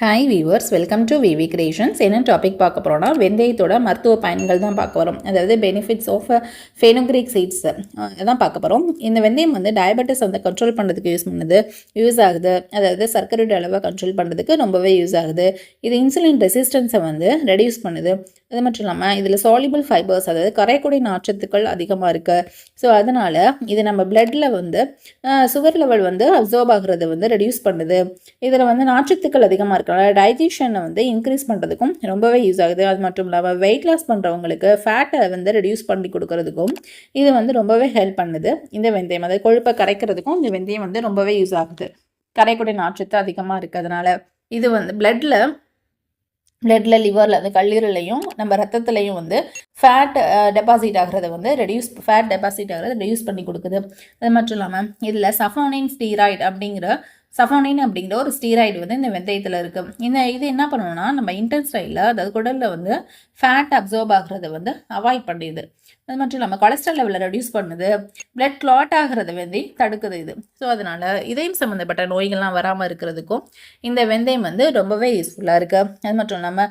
Hi viewers welcome to V V creations என்ன topic பார்க்க போகிறோம்னா வெந்தயத்தோட மருத்துவ பயன்கள் தான் பார்க்க போகிறோம் அதாவது பெனிஃபிட்ஸ் ஆஃப் ஃபேனோக்ரிக் சீட்ஸ் அதான் பார்க்க போகிறோம் இந்த வெந்தயம் வந்து டயபெட்டிஸ் வந்து கண்ட்ரோல் பண்ணுறதுக்கு யூஸ் பண்ணுது யூஸ் ஆகுது. அதாவது சர்க்கரையோட அளவை கண்ட்ரோல் பண்ணுறதுக்கு ரொம்பவே யூஸ் ஆகுது. இது இன்சுலின் ரெசிஸ்டன்ஸை வந்து ரெடியூஸ் பண்ணுது. அது மட்டும் இல்லாமல் இதில் சாலிபிள் ஃபைபர்ஸ் அதாவது கரைக்குடி நாச்சத்துக்கள் அதிகமாக இருக்குது ஸோ அதனால் இது நம்ம பிளட்டில் வந்து சுகர் லெவல் வந்து அப்சர்வ் ஆகுறதை வந்து ரெடியூஸ் பண்ணுது. இதில் வந்து நாச்சத்துக்கள் அதிகமாக இருக்கனால டைஜஷனை வந்து இன்க்ரீஸ் பண்ணுறதுக்கும் ரொம்பவே யூஸ் ஆகுது. அது மட்டும் இல்லாமல் வெயிட் லாஸ் பண்ணுறவங்களுக்கு ஃபேட்டை வந்து ரெடியூஸ் பண்ணி கொடுக்கறதுக்கும் இது வந்து ரொம்பவே ஹெல்ப் பண்ணுது. இந்த வெந்தயம் அதாவது கொழுப்பை கரைக்கிறதுக்கும் இந்த வெந்தயம் வந்து ரொம்பவே யூஸ் ஆகுது. கரைக்கூடிய நாற்றத்து அதிகமாக இருக்கிறதுனால இது வந்து பிளட்டில் பிளட்டில் லிவரில் அந்த கல்லீரலையும் நம்ம ரத்தத்துலையும் வந்து ஃபேட் டெபாசிட் ஆகிறத வந்து ரெடியூஸ் ஃபேட் டெபாசிட் ஆகிறத ரெடியூஸ் பண்ணி கொடுக்குது. அது மட்டும் இல்லாமல் இதில் சஃபோனின் ஸ்டீராய்டு அப்படிங்கிற சஃபோனின் அப்படிங்கிற ஒரு ஸ்டீராய்டு வந்து இந்த வெந்தயத்தில் இருக்குது இந்த இது என்ன பண்ணணும்னா நம்ம இன்டென்ஸ்டைலில் அதாவது குடலில் வந்து ஃபேட் அப்சர்வ் ஆகிறத வந்து அவாய்ட் பண்ணிடுது அது மட்டும் இல்லாமல் கொலஸ்ட்ரால் லெவலில் ரெடியூஸ் பண்ணுது. பிளட் கிளாட் ஆகிறத வந்து தடுக்குது இது. ஸோ அதனால் இதயம் சம்மந்தப்பட்ட நோய்கள்லாம் வராமல் இருக்கிறதுக்கும் இந்த வெந்தயம் வந்து ரொம்பவே யூஸ்ஃபுல்லாக இருக்குது அது மட்டும் இல்லாமல்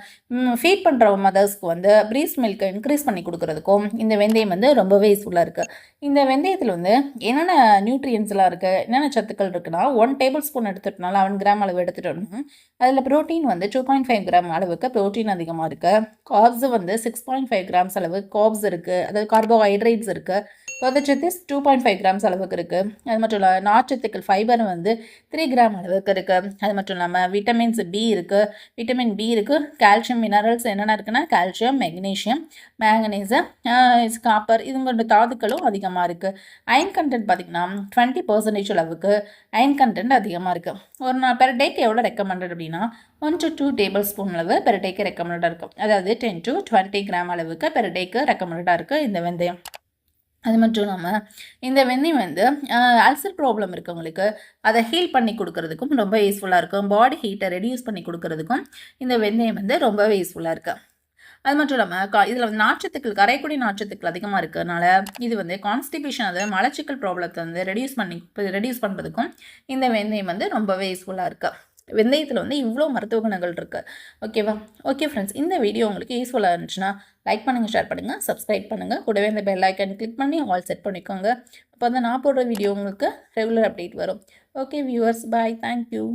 ஃபீட் பண்ணுற மதர்ஸ்க்கு வந்து ப்ரீஸ் மில்க்கை இன்க்ரீஸ் பண்ணி கொடுக்குறதுக்கும் இந்த வெந்தயம் வந்து ரொம்பவே யூஸ்ஃபுல்லாக இருக்குது இந்த வெந்தயத்தில் வந்து என்னென்ன நியூட்ரியன்ஸ்லாம் இருக்குது என்னென்ன சத்துக்கள் இருக்குன்னா ஒன் டேபிள் ஸ்பூன் எடுத்துட்டனால அவன் கிராம் அளவு எடுத்துட்டோம்னா அதில் ப்ரோட்டீன் வந்து டூ பாயிண்ட் ஃபைவ் கிராம் அளவுக்கு ப்ரோட்டீன் அதிகமாக இருக்குது காப்ஸ் வந்து சிக்ஸ் பாயிண்ட் ஃபைவ் கிராம்ஸ் அளவு காப்ஸ் இருக்குது அதாவது கார்போஹைட்ரேட்ஸ் இருக்குது புதச்சத்து டூ பாயிண்ட் ஃபைவ் கிராம்ஸ் அளவுக்கு இருக்குது அது மட்டும் இல்லாமல் நார்ச்சத்துக்கள் ஃபைபர் வந்து த்ரீ கிராம் அளவுக்கு இருக்குது அது மட்டும் இல்லாமல் விட்டமின்ஸ் பி இருக்குது விட்டமின் பி இருக்குது கால்சியம் மினரல்ஸ் என்னென்ன இருக்குன்னா கால்சியம் மெக்னீஷியம் மேங்கனீஸு காப்பர் இதுங்களோட தாதுக்களும் அதிகமாக இருக்குது அயன் கண்டென்ட் பார்த்திங்கன்னா டுவெண்ட்டி பர்சன்டேஜ் அளவுக்கு அயன் கண்டென்ட் அதிகமாக இருக்குது ஒரு நாள் பெர் டேக்கு எவ்வளோ ரெக்கமெண்டட் அப்படின்னா one to two tablespoon அளவு பெர் டேக்கு ரெக்கமெண்டடாக இருக்கும். அதாவது டென் டு டுவெண்ட்டி கிராம் அளவுக்கு பெர் டேக்கு ரெக்கமெண்டடாக இருக்குது இந்த வெந்தயம். அது மட்டும் இல்லாமல் இந்த வெந்தயம் வந்து அல்சர் ப்ராப்ளம் இருக்கவங்களுக்கு அதை ஹீல் பண்ணி கொடுக்கறதுக்கும் ரொம்ப யூஸ்ஃபுல்லாக இருக்கும். பாடி ஹீட்டை ரெடியூஸ் பண்ணி கொடுக்கறதுக்கும் இந்த வெந்தயம் வந்து ரொம்பவே யூஸ்ஃபுல்லாக இருக்குது அது மட்டும் இல்லாமல் கா இதில் வந்து நாச்சத்துக்கள் கரைக்குடி நாற்றத்துக்கள் அதிகமாக இருக்கிறதுனால இது வந்து கான்ஸ்டிபேஷன் அதாவது மலச்சிக்கல் ப்ராப்ளத்தை வந்து ரெடியூஸ் பண்ணி ரெடியூஸ் பண்ணுறதுக்கும் இந்த வெந்தயம் வந்து ரொம்பவே யூஸ்ஃபுல்லாக இருக்குது வெந்தயத்தில் வந்து இவ்வளோ மருத்துவ குணங்கள் இருக்குது ஓகேவா ஓகே ஃப்ரெண்ட்ஸ் இந்த வீடியோ உங்களுக்கு யூஸ்ஃபுல்லாக இருந்துச்சுன்னா லைக் பண்ணுங்கள் ஷேர் பண்ணுங்கள் சப்ஸ்கிரைப் பண்ணுங்கள் கூடவே இந்த பெல் ஐக்கன் கிளிக் பண்ணி ஆல் செட் பண்ணிக்கோங்க. அப்போ வந்து நான் போடுற வீடியோ உங்களுக்கு ரெகுலர் அப்டேட் வரும். Okay viewers bye thank you